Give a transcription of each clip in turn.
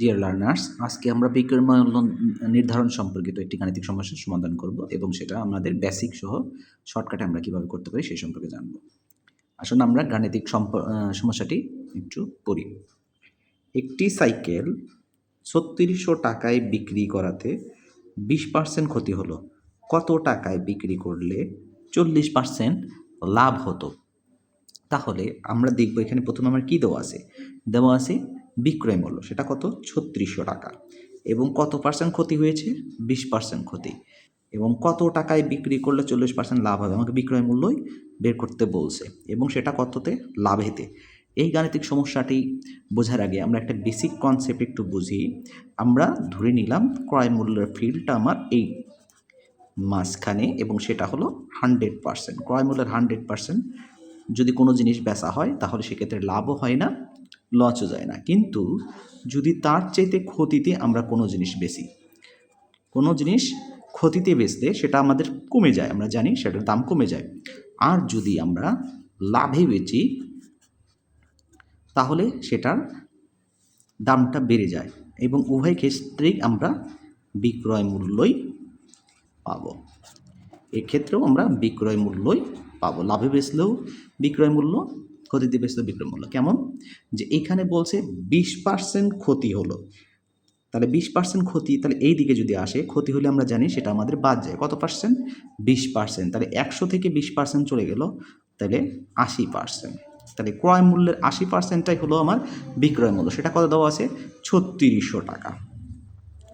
Dear learners আজকে আমরা বিক্রয় মূল্য নির্ধারণ সম্পর্কিত একটি গাণিতিক সমস্যার সমাধান করব এবং সেটা আমাদের বেসিক সহ শর্টকাটে আমরা কীভাবে করতে পারি সেই সম্পর্কে জানব। আসুন আমরা গাণিতিক সমস্যাটি একটু পড়ি। একটি সাইকেল ছত্রিশশো টাকায় বিক্রি করাতে বিশ পার্সেন্ট ক্ষতি হলো। কত টাকায় বিক্রি করলে চল্লিশ পার্সেন্ট লাভ হতো? তাহলে আমরা দেখব এখানে প্রথমে আমার কী দেওয়া আছে? দেওয়া আছে বিক্রয় মূল্য, সেটা কত? ছত্রিশশো টাকা। এবং কত পার্সেন্ট ক্ষতি হয়েছে? বিশ পার্সেন্ট ক্ষতি। এবং কত টাকায় বিক্রি করলে চল্লিশ পার্সেন্ট লাভ হবে? আমাকে বিক্রয় মূল্যই বের করতে বলছে। এবং সেটা কততে? লাভেতে। এই গাণিতিক সমস্যাটি বোঝার আগে আমরা একটা বেসিক কনসেপ্ট একটু বুঝি। আমরা ধরে নিলাম ক্রয় মূল্যের ফিল্ডটা আমার এই মাঝখানে এবং সেটা হলো হান্ড্রেড পার্সেন্ট ক্রয় মূল্যের হান্ড্রেড পার্সেন্ট যদি কোনো জিনিস বেচা হয়, তাহলে সেক্ষেত্রে লাভও হয় না লসও যায় না। কিন্তু যদি তার চাইতে ক্ষতিতে আমরা কোনো জিনিস বেশি, কোনো জিনিস ক্ষতিতে বেচলে সেটা আমাদের কমে যায়, আমরা জানি সেটার দাম কমে যায়। আর যদি আমরা লাভে বেচি, তাহলে সেটার দামটা বেড়ে যায় এবং উভয় ক্ষেত্রেই আমরা বিক্রয় মূল্যই পাবো। এক্ষেত্রেও আমরা বিক্রয় মূল্যই পাবো। লাভে বেচলেও বিক্রয় মূল্য বেচলেও বিক্রয় মূল্য। কেমন? যে এখানে বলছে বিশ পার্সেন্ট ক্ষতি হলো। তাহলে বিশ পার্সেন্ট ক্ষতি তাহলে এই দিকে যদি আসে, ক্ষতি হলে আমরা জানি সেটা আমাদের বাদ যায়। কত পার্সেন্ট বিশ পার্সেন্ট তাহলে একশো থেকে বিশ পার্সেন্ট চলে গেল, তাহলে আশি পার্সেন্ট তাহলে ক্রয় মূল্যের আশি পার্সেন্টটাই হলো আমার বিক্রয় মূল্য। সেটা কত দেওয়া আছে? ছত্রিশশো টাকা।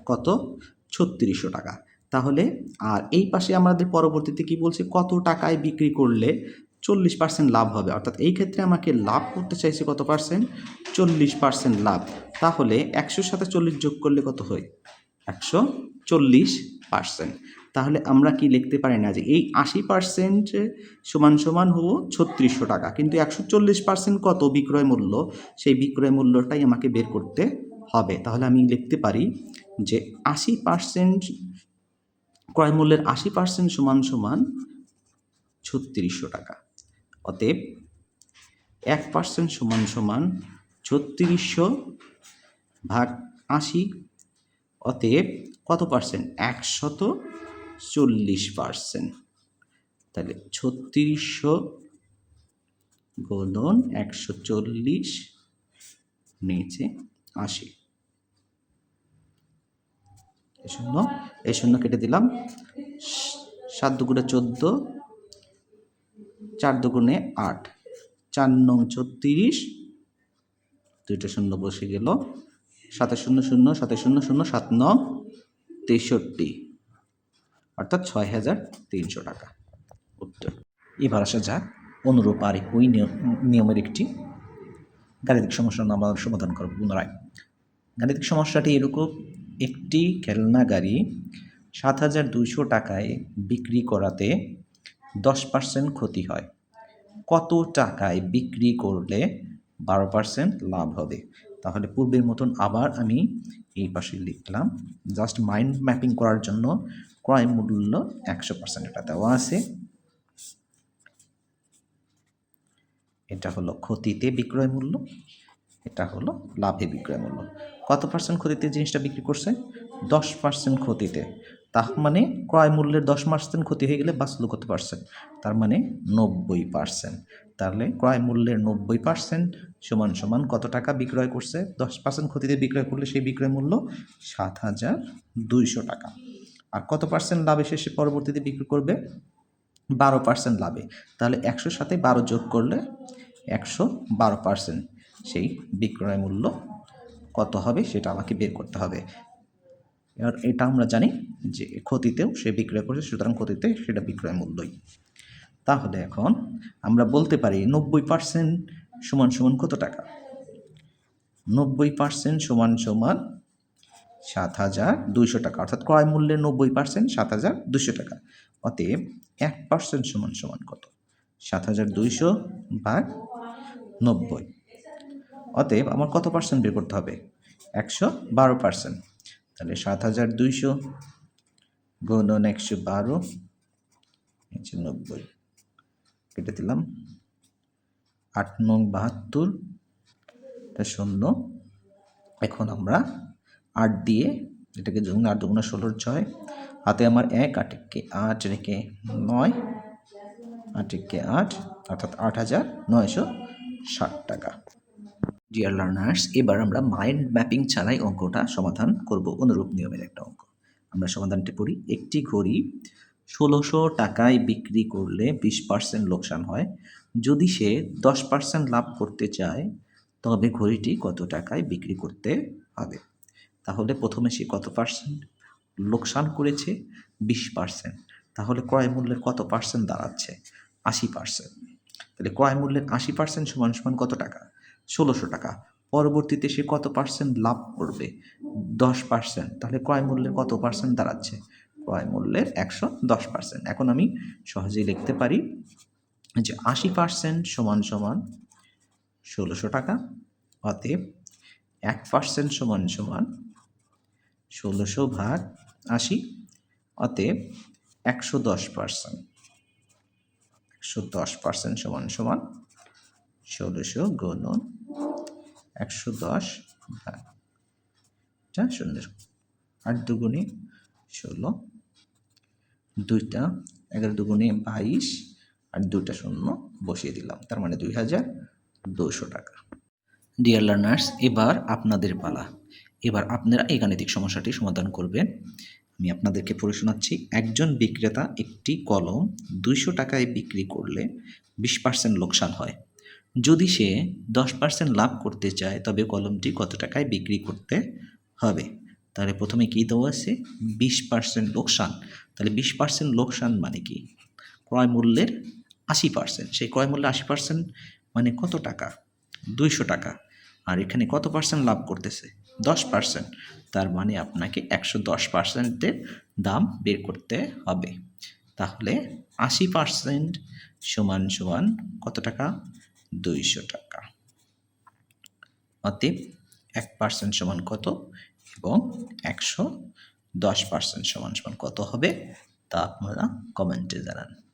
কত? ছত্রিশশো টাকা। তাহলে আর এই পাশে আমাদের পরবর্তীতে কি বলছে? কত টাকায় বিক্রি করলে চল্লিশ পার্সেন্ট লাভ হবে। অর্থাৎ এই ক্ষেত্রে আমাকে লাভ করতে চাইছে কত পার্সেন্ট চল্লিশ পার্সেন্ট লাভ। তাহলে একশোর সাথে চল্লিশ যোগ করলে কত হয়? একশো চল্লিশ পার্সেন্ট তাহলে আমরা কি লিখতে পারি না যে এই আশি পার্সেন্ট সমান সমান হব ছত্রিশশো টাকা। কিন্তু একশো চল্লিশ পার্সেন্ট কত বিক্রয় মূল্য? সেই বিক্রয় মূল্যটাই আমাকে বের করতে হবে। তাহলে আমি লিখতে পারি যে আশি পার্সেন্ট ক্রয় মূল্যের আশি পার্সেন্ট সমান সমান ছত্রিশশো টাকা। অতএব এক পার্সেন্ট সমান সমান ছত্রিশশো ভাগ আশি। অতএব কত পার্সেন্ট? একশত চল্লিশ পার্সেন্ট। তাহলে ছত্রিশশো গুণন একশো চল্লিশ নিচে আশি। এই শূন্য। এই শূন্য কেটে দিলাম। সাত দুগুণে চোদ্দ চার দুগুণে আট। চার নং ছত্রিশ। দুইটা শূন্য বসে গেল। সাথে শূন্য শূন্য সাথে শূন্য শূন্য, সাত নং তেষট্টি। অর্থাৎ ছয় হাজার তিনশো টাকা। উত্তর। এবার আসা যাক অনুরূপ আর নিয়ম- নিয়মের একটি গাণিতিক সমস্যার আমরা সমাধান করব পুনরায়। গাণিতিক সমস্যাটি এরকম, একটি খেলনা গাড়ি সাত হাজার দুইশো টাকায় বিক্রি করাতে দশ পার্সেন্ট ক্ষতি হয়। কত টাকায় বিক্রি করলে বারো পার্সেন্ট লাভ হবে? তাহলে পূর্বের মতন আবার আমি এই পাশে লিখলাম জাস্ট মাইন্ড ম্যাপিং করার জন্য ক্রয় মূল্য একশো পার্সেন্ট এটা দেওয়া আছে। এটা হলো ক্ষতিতে বিক্রয় মূল্য, এটা হলো লাভে বিক্রয় মূল্য। কত পার্সেন্ট ক্ষতিতে জিনিসটা বিক্রি করছে? দশ পার্সেন্ট ক্ষতিতে। তার মানে ক্রয় মূল্যের দশ পার্সেন্ট ক্ষতি হয়ে গেলে বাঁচল কত পার্সেন্ট তার মানে নব্বই পার্সেন্ট তাহলে ক্রয় মূল্যের নব্বই পার্সেন্ট সমান সমান কত টাকা বিক্রয় করছে? দশ পার্সেন্ট ক্ষতিতে বিক্রয় করলে সেই বিক্রয় মূল্য সাত হাজার দুইশো টাকা। আর কত পার্সেন্ট লাভে শেষে পরবর্তীতে বিক্রি করবে? বারো পার্সেন্ট লাভে। তাহলে একশোর সাথে বারো যোগ করলে একশো বারো পার্সেন্ট সেই বিক্রয় মূল্য কত হবে সেটা আমাকে বের করতে হবে। এবার এটা আমরা জানি যে ক্ষতিতেও সে বিক্রয় করছে, সুতরাং ক্ষতিতে সেটা বিক্রয় মূল্যই। তাহলে এখন আমরা বলতে পারি নব্বই পার্সেন্ট সমান সমান কত টাকা? নব্বই পার্সেন্ট সমান সমান সাত হাজার দুইশো টাকা। অর্থাৎ ক্রয় মূল্যের নব্বই পার্সেন্ট সাত হাজার দুইশো টাকা। অতএব এক পার্সেন্ট সমান সমান কত? সাত হাজার দুইশো ভাগ নব্বই। অতএব আমার কত পার্সেন্ট বের করতে হবে? একশো বারো পার্সেন্ট তাহলে সাত হাজার দুইশো গুণন একশো বারো একশো নব্বই। কেটে দিলাম। আট নং বাহাত্তর, এটা শূন্য। এখন আমরা আট দিয়ে এটাকে ধরুন আট দুগুণা ষোলোর ছয়। হাতে আমার এক, আট একে আট রেখে নয়, আট একে আট, অর্থাৎ আট হাজার নয়শো ষাট টাকা। ডিয়ার লার্নার্স এবার আমরা মাইন্ড ম্যাপিং ছাড়াই অঙ্কটা সমাধান করব। অনুরূপ নিয়মের একটা অঙ্ক। আমরা সমাধানটি পড়ি। একটি ঘড়ি ষোলোশো টাকায় বিক্রি করলে বিশ পার্সেন্ট লোকসান হয়। যদি সে দশ পার্সেন্ট লাভ করতে চায়, তবে ঘড়িটি কত টাকায় বিক্রি করতে হবে? তাহলে প্রথমে সে কত পার্সেন্ট লোকসান করেছে? বিশ পার্সেন্ট তাহলে ক্রয় মূল্যের কত পার্সেন্ট দাঁড়াচ্ছে? আশি পার্সেন্ট তাহলে ক্রয় মূল্যের আশি পার্সেন্ট সমান সমান কত টাকা? ষোলোশো টাকা। পরবর্তীতে সে কত পার্সেন্ট লাভ করবে? দশ পার্সেন্ট তাহলে ক্রয় মূল্যের কত পার্সেন্ট দাঁড়াচ্ছে? ক্রয় মূল্যের একশো দশ পার্সেন্ট এখন আমি সহজেই লিখতে পারি যে আশি পার্সেন্ট সমান সমান ষোলোশো টাকা, অতএব এক পার্সেন্ট সমান সমান ষোলোশো ভাগ আশি, অতএব একশো দশ পার্সেন্ট একশো দশ পার্সেন্ট সমান সমান ষোলোশো গুণন একশো দশ ভাগ। এটা শূন্য আট দুগুণে ষোলো। দুইটা এগারো দুগুণে বাইশ। আর দুইটা শূন্য বসিয়ে দিলাম। তার মানে দুই হাজার দুশো টাকা। ডিয়ার লার্নার্স এবার আপনাদের পালা। এবার আপনারা এই গাণিতিক সমস্যাটি সমাধান করবেন। আমি আপনাদেরকে পড়ে শোনাচ্ছি। একজন বিক্রেতা একটি কলম দুইশো টাকায় বিক্রি করলে বিশ পার্সেন্ট লোকসান হয়। যদি সে দশ পার্সেন্ট লাভ করতে চায়, তবে কলমটি কত টাকায় বিক্রি করতে হবে? তাহলে প্রথমে কী দেওয়া আছে? বিশ পার্সেন্ট লোকসান। তাহলে বিশ পার্সেন্ট লোকসান মানে কি? ক্রয় মূল্যের আশি পার্সেন্ট সেই ক্রয় মূল্যে আশি পার্সেন্ট মানে কত টাকা? দুইশো টাকা। আর এখানে কত পার্সেন্ট লাভ করতেছে? দশ পার্সেন্ট তার মানে আপনাকে একশো দশ পার্সেন্টের দাম বের করতে হবে। তাহলে আশি পার্সেন্ট সমান সমান কত টাকা? দুইশো টাকা। অতএব এক পার্সেন্ট সমান কত? এবং একশো দশ পার্সেন্ট সমান সমান কত হবে? তা আপনারা কমেন্টে জানান।